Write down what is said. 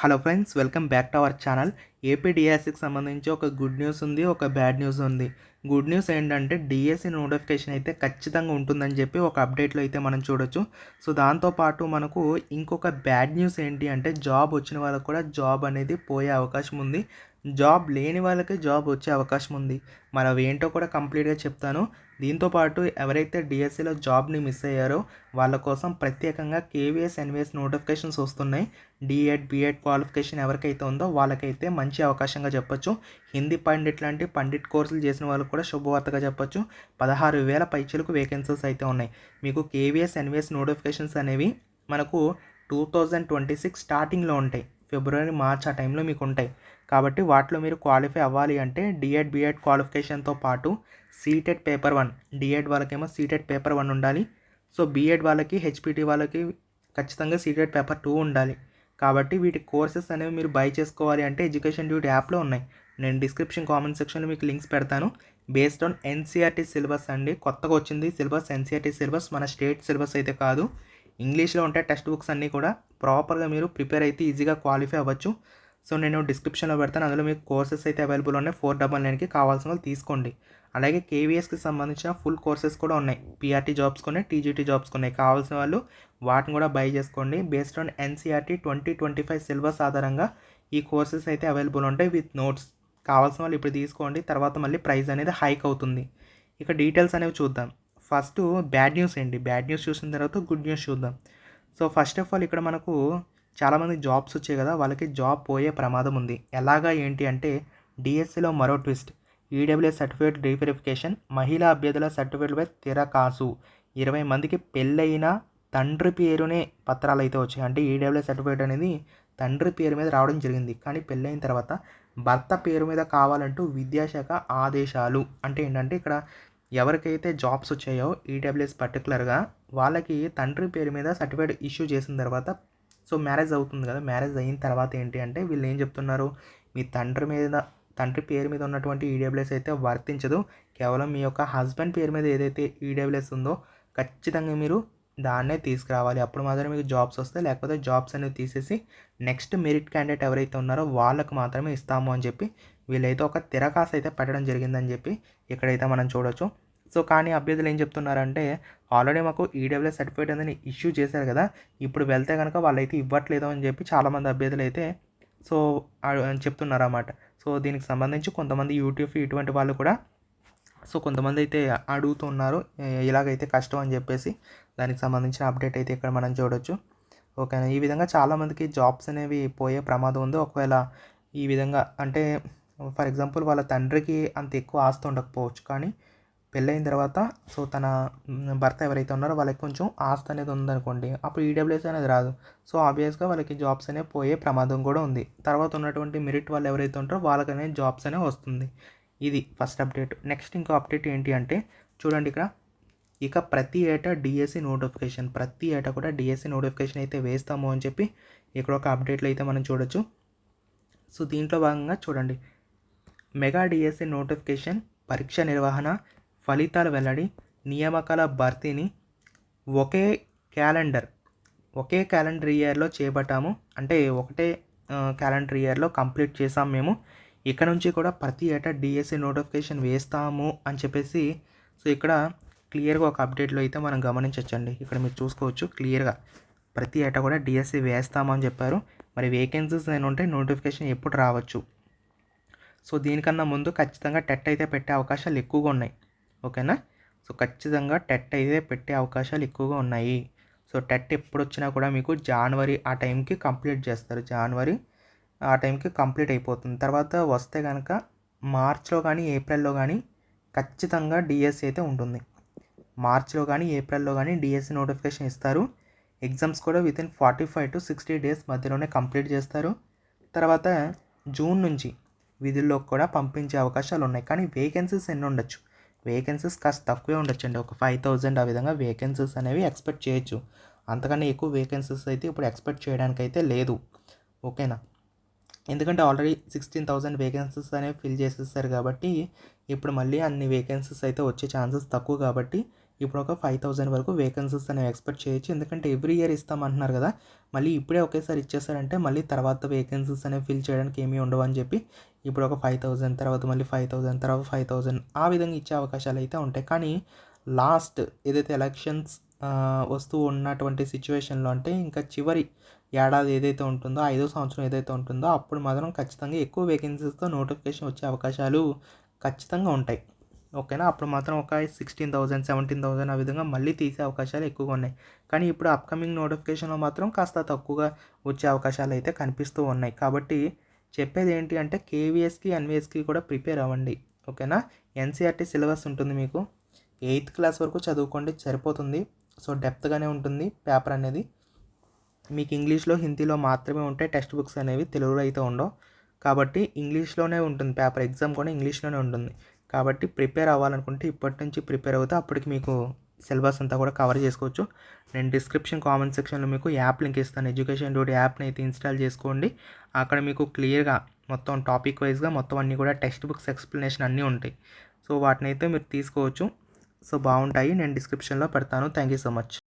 Hello friends welcome back to our channel. AP డిఎస్సికి సంబంధించి ఒక గుడ్ న్యూస్ ఉంది ఒక బ్యాడ్ న్యూస్ ఉంది. గుడ్ న్యూస్ ఏంటంటే డిఎస్సి నోటిఫికేషన్ అయితే ఖచ్చితంగా ఉంటుందని చెప్పి ఒక అప్డేట్లో అయితే మనం చూడొచ్చు. సో దాంతోపాటు మనకు ఇంకొక బ్యాడ్ న్యూస్ ఏంటి అంటే జాబ్ వచ్చిన వాళ్ళకు కూడా జాబ్ అనేది పోయే అవకాశం ఉంది. జాబ్ లేని వాళ్ళకి జాబ్ వచ్చే అవకాశం ఉంది. మరి అవి ఏంటో కూడా కంప్లీట్గా చెప్తాను. దీంతోపాటు ఎవరైతే డిఎస్సిలో జాబ్ని మిస్ అయ్యారో వాళ్ళ కోసం ప్రత్యేకంగా కేవీఎస్ ఎన్విఎస్ నోటిఫికేషన్స్ వస్తున్నాయి. డిఎడ్ బిఎడ్ క్వాలిఫికేషన్ ఎవరికైతే ఉందో వాళ్ళకైతే మంచి అవకాశంగా చెప్పొచ్చు. హిందీ పండిట్ లాంటి పండిట్ కోర్సులు చేసిన వాళ్ళకి కూడా శుభవార్తగా చెప్పొచ్చు. పదహారు వేల పైచలకు వేకెన్సీస్ అయితే ఉన్నాయి. మీకు కేవీఎస్ ఎన్విఎస్ నోటిఫికేషన్స్ అనేవి మనకు టూ థౌజండ్ ట్వంటీ సిక్స్ స్టార్టింగ్లో ఉంటాయి. ఫిబ్రవరి మార్చ్ ఆ టైంలో మీకు ఉంటాయి కాబట్టి వాటిలో మీరు క్వాలిఫై అవ్వాలి అంటే డిఎడ్ బిఎడ్ క్వాలిఫికేషన్తో పాటు సీటెడ్ పేపర్ వన్. డిఎడ్ వాళ్ళకేమో సీటెడ్ పేపర్ వన్ ఉండాలి. సో బిఎడ్ వాళ్ళకి హెచ్పిటి వాళ్ళకి ఖచ్చితంగా సీటెడ్ పేపర్ టూ ఉండాలి. కాబట్టి వీటి కోర్సెస్ అనేవి మీరు బై చేసుకోవాలి అంటే ఎడ్యుకేషన్ డ్యూటీ యాప్లో ఉన్నాయి. నేను డిస్క్రిప్షన్ కామెంట్ సెక్షన్లో మీకు లింక్స్ పెడతాను. బేస్డ్ ఆన్ ఎన్సీఆర్టీ సిలబస్ అండి. కొత్తగా వచ్చింది సిలబస్ ఎన్సీఆర్టీ సిలబస్ మన స్టేట్ సిలబస్ అయితే కాదు. ఇంగ్లీష్లో ఉంటే టెక్స్ట్ బుక్స్ అన్నీ కూడా. ప్రాపర్గా మీరు ప్రిపేర్ అయితే ఈజీగా క్వాలిఫై అవ్వచ్చు. సో నేను డిస్క్రిప్షన్లో పెడతాను. అందులో మీకు కోర్సెస్ అయితే అవైలబుల్ ఉన్నాయి. ఫోర్ డబల్ నైన్కి కావాల్సిన వాళ్ళు తీసుకోండి. అలాగే కేవీఎస్కి సంబంధించిన ఫుల్ కోర్సెస్ కూడా ఉన్నాయి. పీఆర్టీ జాబ్స్ ఉన్నాయి టీజీటీ జాబ్స్ ఉన్నాయి కావాల్సిన వాళ్ళు వాటిని కూడా బై చేసుకోండి. Based on NCERT twenty twenty five syllabus ఆధారంగా ఈ కోర్సెస్ అయితే అవైలబుల్ ఉంటాయి. విత్ నోట్స్ కావాల్సిన వాళ్ళు ఇప్పుడు తీసుకోండి. తర్వాత మళ్ళీ ప్రైస్ అనేది హైక్ అవుతుంది. ఇక డీటెయిల్స్ అనేవి చూద్దాం. ఫస్ట్ బ్యాడ్ న్యూస్ ఏంటి? బ్యాడ్ న్యూస్ చూసిన తర్వాత గుడ్ న్యూస్ చూద్దాం. సో ఫస్ట్ ఆఫ్ ఆల్ ఇక్కడ మనకు చాలామంది జాబ్స్ వచ్చాయి కదా వాళ్ళకి జాబ్ పోయే ప్రమాదం ఉంది. ఎలాగా ఏంటి అంటే డిఎస్సిలో మరో ట్విస్ట్ ఈడబ్ల్యూఎస్ సర్టిఫికేట్ రీవెరిఫికేషన్ మహిళా అభ్యర్థుల సర్టిఫికేట్పై తిరకాసు ఇరవై మందికి పెళ్ళైన తండ్రి పేరునే పత్రాలు అయితే వచ్చాయి. అంటే ఈడబ్ల్యూఎస్ సర్టిఫికేట్ అనేది తండ్రి పేరు మీద రావడం జరిగింది. కానీ పెళ్ళైన తర్వాత భర్త పేరు మీద కావాలంటూ విద్యాశాఖ ఆదేశాలు. అంటే ఏంటంటే ఇక్కడ ఎవరికైతే జాబ్స్ వచ్చాయో ఈడబ్ల్యూఎస్ పర్టికులర్గా వాళ్ళకి తండ్రి పేరు మీద సర్టిఫికేట్ ఇష్యూ చేసిన తర్వాత సో మ్యారేజ్ అవుతుంది కదా మ్యారేజ్ అయిన తర్వాత ఏంటి అంటే వీళ్ళు ఏం చెప్తున్నారు? మీ తండ్రి మీద తండ్రి పేరు మీద ఉన్నటువంటి ఈడబ్ల్యూఎస్ అయితే వర్తించదు. కేవలం మీ యొక్క హస్బెండ్ పేరు మీద ఏదైతే ఈడబ్ల్యూఎస్ ఉందో ఖచ్చితంగా మీరు దాన్నే తీసుకురావాలి. అప్పుడు మాత్రమే మీకు జాబ్స్ వస్తాయి. లేకపోతే జాబ్స్ అనేవి తీసేసి నెక్స్ట్ మెరిట్ క్యాండిడేట్ ఎవరైతే ఉన్నారో వాళ్ళకు మాత్రమే ఇస్తాము అని చెప్పి వీళ్ళైతే ఒక తిరకాసు అయితే పెట్టడం జరిగిందని చెప్పి ఇక్కడైతే మనం చూడొచ్చు. సో కానీ అభ్యర్థులు ఏం చెప్తున్నారంటే ఆల్రెడీ మాకు ఈడబ్ల్యూ సర్టిఫికేట్ అనేది ఇష్యూ చేశారు కదా ఇప్పుడు వెళ్తే కనుక వాళ్ళైతే ఇవ్వట్లేదు అని చెప్పి చాలామంది అభ్యర్థులు అయితే సో చెప్తున్నారు అన్నమాట సో దీనికి సంబంధించి కొంతమంది యూట్యూబ్ ఇటువంటి వాళ్ళు కూడా సో కొంతమంది అయితే అడుగుతున్నారు ఇలాగైతే కష్టం అని చెప్పేసి. దానికి సంబంధించిన అప్డేట్ అయితే ఇక్కడ మనం చూడొచ్చు. ఓకేనా? ఈ విధంగా చాలామందికి జాబ్స్ అనేవి పోయే ప్రమాదం ఉంది. ఒకవేళ ఈ విధంగా అంటే ఫర్ ఎగ్జాంపుల్ వాళ్ళ తండ్రికి అంత ఎక్కువ ఆస్తి ఉండకపోవచ్చు కానీ పెళ్ళైన తర్వాత సో తన భర్త ఎవరైతే ఉన్నారో వాళ్ళకి కొంచెం ఆస్తి అనేది ఉందనుకోండి అప్పుడు ఈడబ్ల్యూఎస్ అనేది రాదు. సో ఆబ్వియస్గా వాళ్ళకి జాబ్స్ అనేవి పోయే ప్రమాదం కూడా ఉంది. తర్వాత ఉన్నటువంటి మెరిట్ వాళ్ళు ఎవరైతే ఉంటారో వాళ్ళకనే జాబ్స్ అనేవి వస్తుంది. ఇది ఫస్ట్ అప్డేట్ నెక్స్ట్ ఇంకో అప్డేట్ ఏంటి అంటే చూడండి ఇక్కడ. ఇక ప్రతి ఏటా డిఎస్సి నోటిఫికేషన్ ప్రతి ఏటా కూడా డిఎస్సి నోటిఫికేషన్ అయితే వేస్తాము అని చెప్పి ఇక్కడ ఒక అప్డేట్లు అయితే మనం చూడొచ్చు. సో దీంట్లో భాగంగా చూడండి. మెగా డిఎస్సి నోటిఫికేషన్ పరీక్ష నిర్వహణ ఫలితాల వెల్లడి నియామకాల భర్తీని ఒకే క్యాలెండర్ ఒకే క్యాలెండర్ ఇయర్లో చేపట్టాము. అంటే ఒకటే క్యాలెండర్ ఇయర్లో కంప్లీట్ చేసాం మేము. ఇక్కడ నుంచి కూడా ప్రతి ఏటా డిఎస్సి నోటిఫికేషన్ వేస్తాము అని చెప్పేసి సో ఇక్కడ క్లియర్గా ఒక అప్డేట్లో అయితే మనం గమనించవచ్చండి ఇక్కడ మీరు చూసుకోవచ్చు క్లియర్గా. ప్రతి ఏటా కూడా డిఎస్సి వేస్తామని చెప్పారు. మరి వేకెన్సీస్ నేను ఉంటే నోటిఫికేషన్ ఎప్పుడు రావచ్చు? సో దీనికన్నా ముందు ఖచ్చితంగా టెట్ అయితే పెట్టే అవకాశాలు ఎక్కువగా ఉన్నాయి. ఓకేనా? సో ఖచ్చితంగా టెట్ అయితే పెట్టే అవకాశాలు ఎక్కువగా ఉన్నాయి. సో టెట్ ఎప్పుడు వచ్చినా కూడా మీకు జనవరి ఆ టైంకి కంప్లీట్ చేస్తారు. జనవరి ఆ టైంకి కంప్లీట్ అయిపోతుంది. తర్వాత వస్తే కనుక మార్చ్లో కానీ ఏప్రిల్లో కానీ ఖచ్చితంగా డిఎస్సి అయితే ఉంటుంది. మార్చ్లో కానీ ఏప్రిల్లో కానీ డిఎస్సి నోటిఫికేషన్ ఇస్తారు. ఎగ్జామ్స్ కూడా within forty five to sixty days మధ్యలోనే కంప్లీట్ చేస్తారు. తర్వాత జూన్ నుంచి విధుల్లో కూడా పంపించే అవకాశాలు ఉన్నాయి. కానీ వేకెన్సీస్ ఎన్ని ఉండొచ్చు? వేకెన్సీస్ కాస్త తక్కువే ఉండొచ్చండి. ఒక ఫైవ్ థౌజండ్ ఆ విధంగా వేకెన్సీస్ అనేవి ఎక్స్పెక్ట్ చేయొచ్చు. అంతకన్నా ఎక్కువ వేకెన్సీస్ అయితే ఇప్పుడు ఎక్స్పెక్ట్ చేయడానికి అయితే లేదు. ఓకేనా? ఎందుకంటే ఆల్రెడీ సిక్స్టీన్ థౌజండ్ వేకెన్సీస్ అనేవి ఫిల్ చేసేస్తారు కాబట్టి ఇప్పుడు మళ్ళీ అన్ని వేకెన్సీస్ అయితే వచ్చే ఛాన్సెస్ తక్కువ కాబట్టి ఇప్పుడు ఒక ఫైవ్ థౌజండ్ వరకు వేకెన్సీస్ అనేవి ఎక్స్పెక్ట్ చేయొచ్చు. ఎందుకంటే ఎవ్రీ ఇయర్ ఇస్తామంటున్నారు కదా మళ్ళీ ఇప్పుడే ఒకేసారి ఇచ్చేసారంటే మళ్ళీ తర్వాత వేకెన్సీస్ అనేవి ఫిల్ చేయడానికి ఏమీ ఉండవు అని చెప్పి ఇప్పుడు ఒక ఫైవ్ థౌజండ్ తర్వాత మళ్ళీ ఫైవ్ థౌజండ్ తర్వాత ఫైవ్ థౌజండ్ ఆ విధంగా ఇచ్చే అవకాశాలు అయితే ఉంటాయి. కానీ లాస్ట్ ఏదైతే ఎలక్షన్స్ వస్తూ ఉన్నటువంటి సిచ్యువేషన్లో అంటే ఇంకా చివరి ఏడాది ఏదైతే ఉంటుందో ఐదో సంవత్సరం ఏదైతే ఉంటుందో అప్పుడు మాత్రం ఖచ్చితంగా ఎక్కువ వేకెన్సీస్తో నోటిఫికేషన్ వచ్చే అవకాశాలు ఖచ్చితంగా ఉంటాయి. ఓకేనా? అప్పుడు మాత్రం ఒక సిక్స్టీన్ థౌసండ్ సెవెంటీన్ థౌసండ్ ఆ విధంగా మళ్ళీ తీసే అవకాశాలు ఎక్కువగా ఉన్నాయి. కానీ ఇప్పుడు అప్కమింగ్ నోటిఫికేషన్లో మాత్రం కాస్త తక్కువగా వచ్చే అవకాశాలు అయితే కనిపిస్తూ ఉన్నాయి. కాబట్టి చెప్పేది ఏంటి అంటే కేవీఎస్కి ఎన్విఎస్కి కూడా ప్రిపేర్ అవ్వండి. ఓకేనా? ఎన్సీఆర్టీ సిలబస్ ఉంటుంది మీకు. ఎయిత్ క్లాస్ వరకు చదువుకోండి. సరిపోతుంది. సో డెప్త్గానే ఉంటుంది పేపర్ అనేది. మీకు ఇంగ్లీష్లో హిందీలో మాత్రమే ఉంటాయి టెక్స్ట్ బుక్స్ అనేవి తెలుగులో అయితే ఉండవు. కాబట్టి ఇంగ్లీష్లోనే ఉంటుంది. పేపర్ ఎగ్జామ్ కూడా ఇంగ్లీష్లోనే ఉంటుంది. కాబట్టి ప్రిపేర్ అవ్వాలనుకుంటే ఇప్పటి నుంచి ప్రిపేర్ అవుతే. అప్పటికి మీకు సిలబస్ అంతా కూడా కవర్ చేసుకోవచ్చు. నేను డిస్క్రిప్షన్ కామెంట్ సెక్షన్లో మీకు యాప్ లింక్ ఇస్తాను. ఎడ్యుకేషన్ డోట్ యాప్ని అయితే ఇన్స్టాల్ చేసుకోండి. అక్కడ మీకు క్లియర్గా మొత్తం టాపిక్ వైజ్గా మొత్తం అన్నీ కూడా టెక్స్ట్ బుక్స్ ఎక్స్ప్లెనేషన్ అన్నీ ఉంటాయి. సో వాటిని అయితే మీరు తీసుకోవచ్చు. సో బాగుంటాయి. నేను డిస్క్రిప్షన్లో పెడతాను. Thank you so much.